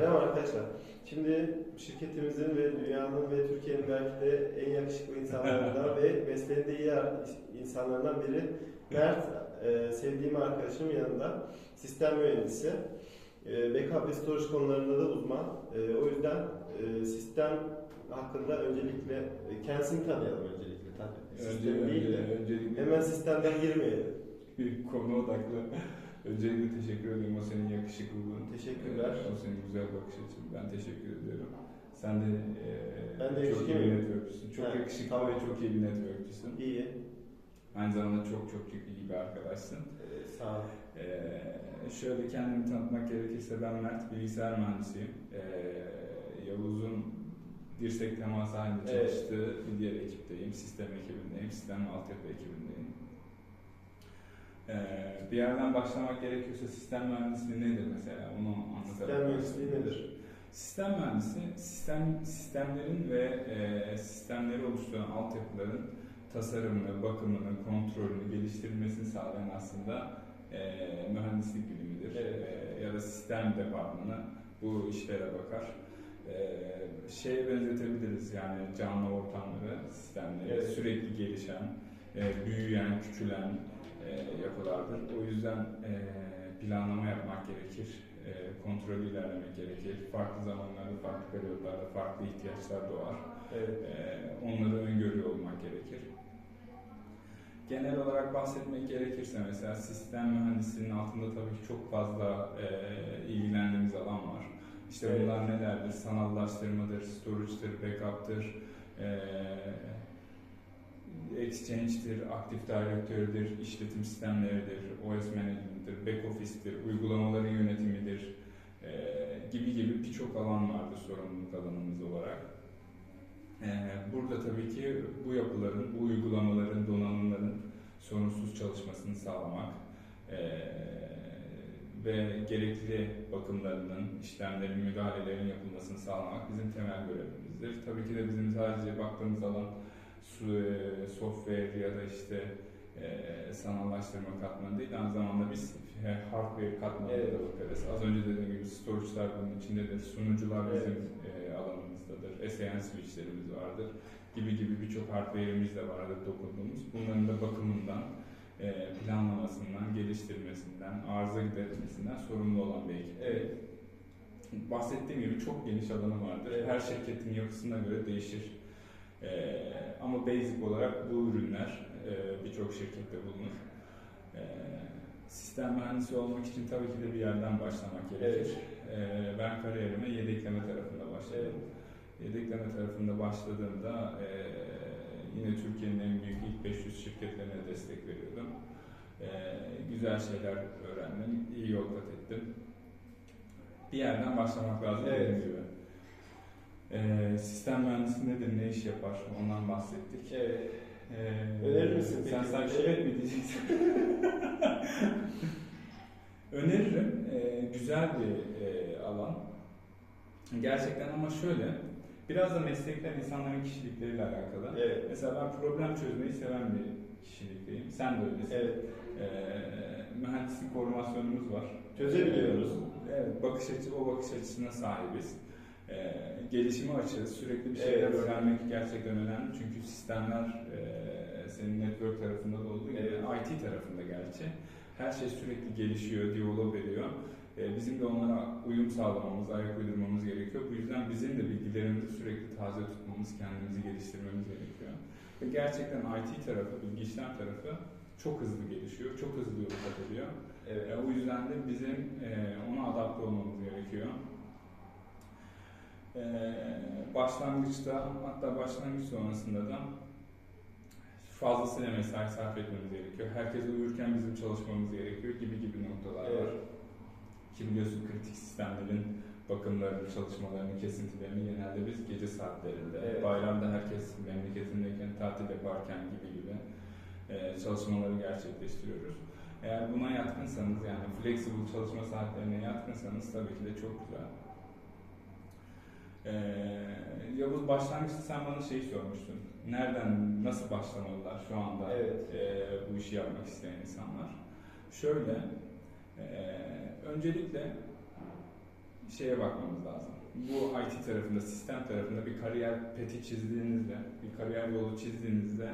Selam arkadaşlar. Şimdi şirketimizin ve dünyanın ve Türkiye'nin belki de en yakışıklı insanlarından ve mesleğinde iyi insanlardan biri Mert, e, sevdiğim arkadaşım yanında sistem mühendisi. E, backup ve storage konularında da uzman. E, o yüzden e, sistem hakkında öncelikle e, kendisini tanıyalım öncelikle tabii. Sistem Önce, değil de. öncelikle Hemen sistemden girmeyelim. bir konu odaklı. Öncelikle teşekkür ederim o senin yakışıklılığın. Teşekkürler. O senin güzel bakış açın. Ben teşekkür ediyorum. Sen de, e, Ben de çok iyi bir networkçüsün. Çok Ha, yakışıklı tamam. ve çok iyi bir networkçüsün. İyi. Aynı zamanda çok çok çok iyi bir arkadaşsın. E, sağ ol. Ee, şöyle kendimi tanıtmak gerekirse ben Mert, bilgisayar mühendisiyim. Ee, Yavuz'un dirsek teması halinde Evet. çalıştığı bir diğer ekipteyim. Sistem ekibindeyim, sistem altyapı ekibindeyim. Ee, bir yerden başlamak gerekirse sistem mühendisliği nedir mesela onu anlatabilirim. Sistem mühendisliği nedir? Sistem mühendisi, sistem sistemlerin ve e, sistemleri oluşturan altyapıların tasarımını, bakımını, kontrolünü, geliştirilmesini sağlayan aslında e, mühendislik bilimidir. Evet. E, ya da sistem departmanı bu işlere bakar. E, şeye benzetebiliriz yani canlı ortamları, sistemleri Evet. sürekli gelişen, e, büyüyen, küçülen e, yapılardır. O yüzden e, planlama yapmak gerekir, e, kontrollü ilerlemek gerekir. Farklı zamanlarda, farklı periyotlarda farklı ihtiyaçlar doğar. Evet. E, onları öngörüyor olmak gerekir. Genel olarak bahsetmek gerekirse mesela sistem mühendisliğinin altında tabii ki çok fazla e, ilgilendiğimiz alan var. İşte Evet. bunlar nelerdir? Sanallaştırmadır, storage'dır, backup'tır, e, Exchange'dir, Active Directory'dir, işletim sistemleridir, OS Management'tir, Back Office'tir, uygulamaların yönetimidir e, gibi gibi birçok alan vardır sorumluluk alanımız olarak. E, burada tabii ki bu yapıların, bu uygulamaların, donanımların sorunsuz çalışmasını sağlamak e, ve gerekli bakımlarının, işlemlerin, müdahalelerin yapılmasını sağlamak bizim temel görevimizdir. Tabii ki de bizim sadece baktığımız alan software ya da işte e, sanallaştırma katmanı değil, aynı zamanda biz e, hardware katmanına Evet. da bakarız. Az önce dediğim gibi storage'lar bunun içindedir, sunucular Evet. bizim e, alanımızdadır, SAN switchlerimiz vardır gibi gibi birçok hardware'imiz de vardır dokunduğumuz. Bunların da bakımından, e, planlamasından, geliştirmesinden, arıza giderilmesinden sorumlu olan bir ekip. Evet. Bahsettiğim gibi çok geniş alanı vardır. Evet. Her şirketin yapısına göre değişir. Ee, ama basic olarak bu ürünler e, birçok şirkette bulunur. Ee, sistem mühendisi olmak için tabii ki de bir yerden başlamak gerekir. Ee, ben kariyerime yedekleme tarafında başladım. Yedekleme tarafında başladığımda e, yine Türkiye'nin en büyük ilk 500 şirketlerine destek veriyordum. Ee, güzel şeyler öğrendim, iyi yol kat ettim. Bir yerden başlamak lazım Evet. dediğim gibi. Ee, sistem mühendisi nedir, ne iş yapar ondan bahsettik. Evet. Ee, Önerir misin Sen peki? sanki evet mi diyeceksin? Öneririm. Ee, güzel bir e, alan. Gerçekten ama şöyle, biraz da meslekler insanların kişilikleriyle alakalı. Evet. Mesela ben problem çözmeyi seven bir kişilikteyim. Sen de öylesin. Evet. Ee, mühendislik formasyonumuz var. Çözebiliyoruz. Evet, bakış açı, o bakış açısına sahibiz. Ee, gelişime açığız. Sürekli bir şeyler Evet. öğrenmek gerçekten önemli. Çünkü sistemler e, senin network tarafında da olduğu gibi Evet. IT tarafında gerçi. Her şey sürekli gelişiyor, develop ediyor. Ee, bizim de onlara uyum sağlamamız, ayak uydurmamız gerekiyor. Bu yüzden bizim de bilgilerimizi sürekli taze tutmamız, kendimizi geliştirmemiz gerekiyor. Ve gerçekten IT tarafı, bilgi işlem tarafı çok hızlı gelişiyor, çok hızlı yol kat ediyor. Evet. E, o yüzden de bizim e, ona adapte olmamız gerekiyor. E, başlangıçta hatta başlangıç sonrasında da fazlasıyla mesai sarf etmemiz gerekiyor. Herkes uyurken bizim çalışmamız gerekiyor gibi gibi noktalar var. Evet. Ki biliyorsun kritik sistemlerin bakımlarını, çalışmalarını, kesintilerini genelde biz gece saatlerinde, Evet. bayramda herkes memleketindeyken, tatil yaparken gibi gibi e, çalışmaları gerçekleştiriyoruz. Eğer buna yatkınsanız yani flexible çalışma saatlerine yatkınsanız tabii ki de çok güzel. Ee, Yavuz başlangıçta sen bana şeyi sormuştun. Nereden, nasıl başlamalılar şu anda Evet. e, bu işi yapmak isteyen insanlar? Şöyle, e, öncelikle şeye bakmamız lazım. Bu IT tarafında, sistem tarafında bir kariyer peti çizdiğinizde, bir kariyer yolu çizdiğinizde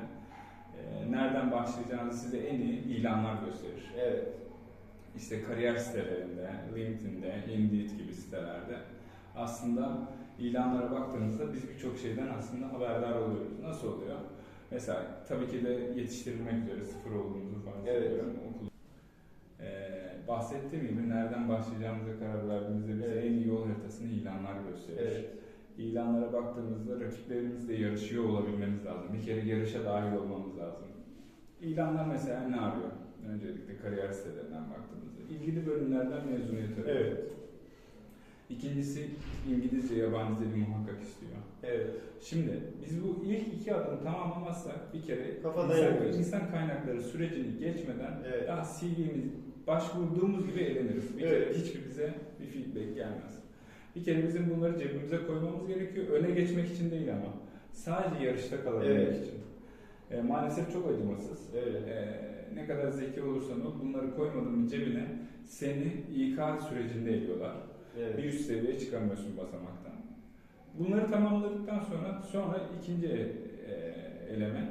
e, nereden başlayacağınızı size en iyi ilanlar gösterir. Evet. İşte kariyer sitelerinde, LinkedIn'de, Indeed gibi sitelerde aslında ilanlara baktığınızda biz birçok şeyden aslında haberdar oluyoruz. Nasıl oluyor? Mesela tabii ki de yetiştirilmek üzere sıfır olduğumuzu farz Evet. ediyorum. Okul. Ee, bahsettiğim gibi nereden başlayacağımıza karar verdiğimizde bize Evet. en iyi yol haritasını ilanlar gösterir. Evet. İlanlara baktığımızda rakiplerimizle yarışıyor olabilmemiz lazım. Bir kere yarışa dahil olmamız lazım. İlanlar mesela ne arıyor? Öncelikle kariyer sitelerinden baktığımızda. ilgili bölümlerden mezuniyet arıyor. Evet. İkincisi İngilizce yabancı dili muhakkak istiyor. Evet. Şimdi biz bu ilk iki adımı tamamlamazsak bir kere Kafadan insan, yapıyoruz. insan kaynakları sürecini geçmeden Evet. daha CV'miz başvurduğumuz gibi eleniriz. Bir Evet. kere hiçbir bize bir feedback gelmez. Bir kere bizim bunları cebimize koymamız gerekiyor. Öne geçmek için değil ama. Sadece yarışta kalabilmek Evet. için. E, maalesef çok acımasız. Öyle. E, ne kadar zeki olursan ol bunları koymadın mı cebine seni İK sürecinde eliyorlar. Evet. Bir üst seviyeye çıkamıyorsun basamaktan. Bunları tamamladıktan sonra sonra ikinci e, eleme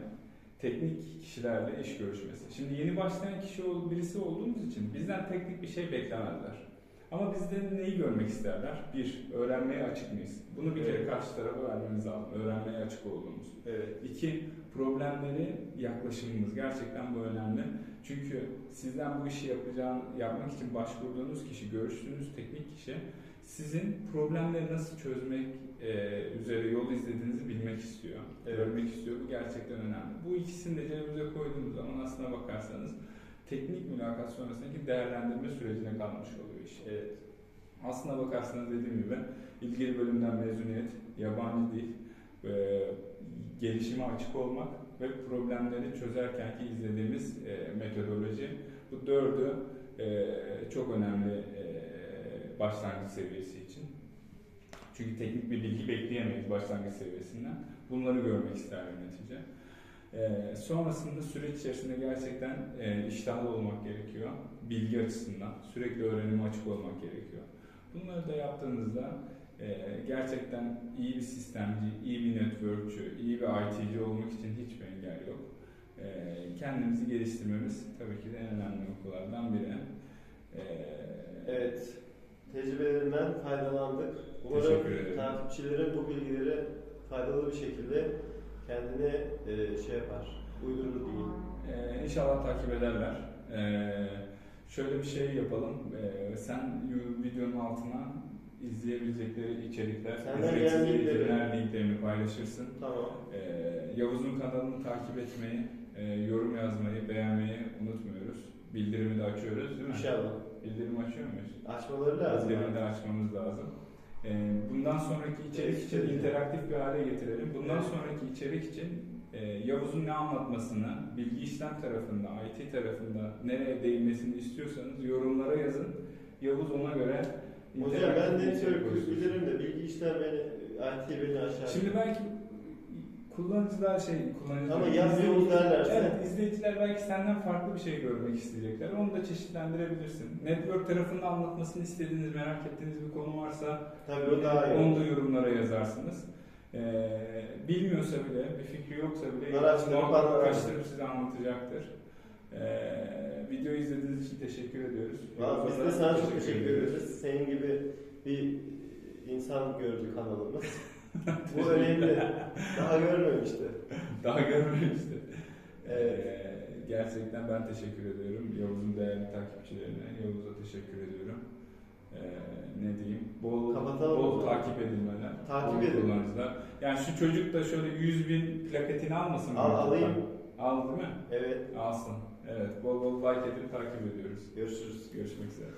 teknik kişilerle iş görüşmesi. Şimdi yeni başlayan kişi birisi olduğumuz için bizden teknik bir şey beklemezler. Ama bizden neyi görmek isterler? Bir, öğrenmeye açık mıyız? Bunu bir kere Evet. karşı tarafa vermemiz lazım. Öğrenmeye açık olduğumuz. Evet. İki, problemleri yaklaşımımız. Gerçekten bu önemli. Çünkü sizden bu işi yapacağın, yapmak için başvurduğunuz kişi, görüştüğünüz teknik kişi sizin problemleri nasıl çözmek e, üzere yol izlediğinizi bilmek istiyor. Evet. Görmek istiyor. Bu gerçekten önemli. Bu ikisini de cebimize koyduğumuz zaman aslına bakarsanız teknik mülakat sonrasındaki değerlendirme sürecine kalmış oluyor iş. Evet. Aslına bakarsanız dediğim gibi ilgili bölümden mezuniyet, yabancı dil, e, gelişime açık olmak ve problemleri çözerken ki izlediğimiz e, metodoloji bu dördü e, çok önemli e, başlangıç seviyesi için. Çünkü teknik bir bilgi bekleyemeyiz başlangıç seviyesinden. Bunları görmek ister yönetici. E, sonrasında süreç içerisinde gerçekten e, iştahlı olmak gerekiyor. Bilgi açısından sürekli öğrenime açık olmak gerekiyor. Bunları da yaptığınızda e, gerçekten iyi bir sistemci, iyi bir networkçü, iyi bir IT'ci olmak için hiçbir engel yok. E, kendimizi geliştirmemiz tabii ki de en önemli noktalardan biri. E, Evet. Tecrübelerinden faydalandık. Umarım ederim. takipçilerin bu bilgileri faydalı bir şekilde kendine e, şey yapar, uydurur diyeyim. Ee, inşallah takip ederler. Ee, şöyle bir şey yapalım. Ee, sen videonun altına izleyebilecekleri içerikler, Senden ücretsiz gelen linkleri- linklerini paylaşırsın. Tamam. Ee, Yavuz'un kanalını takip etmeyi, e, yorum yazmayı, beğenmeyi unutmuyoruz. Bildirimi de açıyoruz değil mi? İnşallah. Bildirimi açıyor muyuz? Açmaları lazım. Bildirimi de açmamız lazım. Ee, bundan sonraki içerik için interaktif bir hale getirelim. Bundan sonraki içerik için e, Yavuz'un ne anlatmasını, bilgi işlem tarafında, IT tarafında nereye değinmesini istiyorsanız yorumlara yazın. Yavuz ona göre Hocam ben network bilirim de bilgi işler beni, IT beni aşağı. Şimdi belki kullanıcılar şey, kullanıcılar... Ama yaz Yavuz derlerse. Evet, izleyiciler belki senden farklı bir şey görmek isteyecekler. Onu da çeşitlendirebilirsin. Network tarafında anlatmasını istediğiniz, merak ettiğiniz bir konu varsa Tabii o daha iyi. Onu da yorumlara yazarsınız. Ee, bilmiyorsa bile, bir fikri yoksa bile Araştırıp araştırıp size anlatacaktır. Ee, videoyu izlediğiniz için teşekkür ediyoruz. Vallahi Biz de sana çok teşekkür ederiz. Senin gibi bir insan gördü kanalımız. Bu önemli. Daha görmemişti. Daha görmemişti. Evet. Ee, gerçekten ben teşekkür ediyorum. Yavuz'un değerli takipçilerine, Yavuz'a teşekkür ediyorum. Ee, ne diyeyim? Bol, Kapatalım bol zaman. takip edilmeler. Takip bol edin. kullanıcılar. Yani şu çocuk da şöyle 100 bin plaketini almasın. mı? Al, alayım. Al değil mi? Evet. Alsın. Evet. Bol bol like edip takip ediyoruz. Görüşürüz. Görüşmek üzere.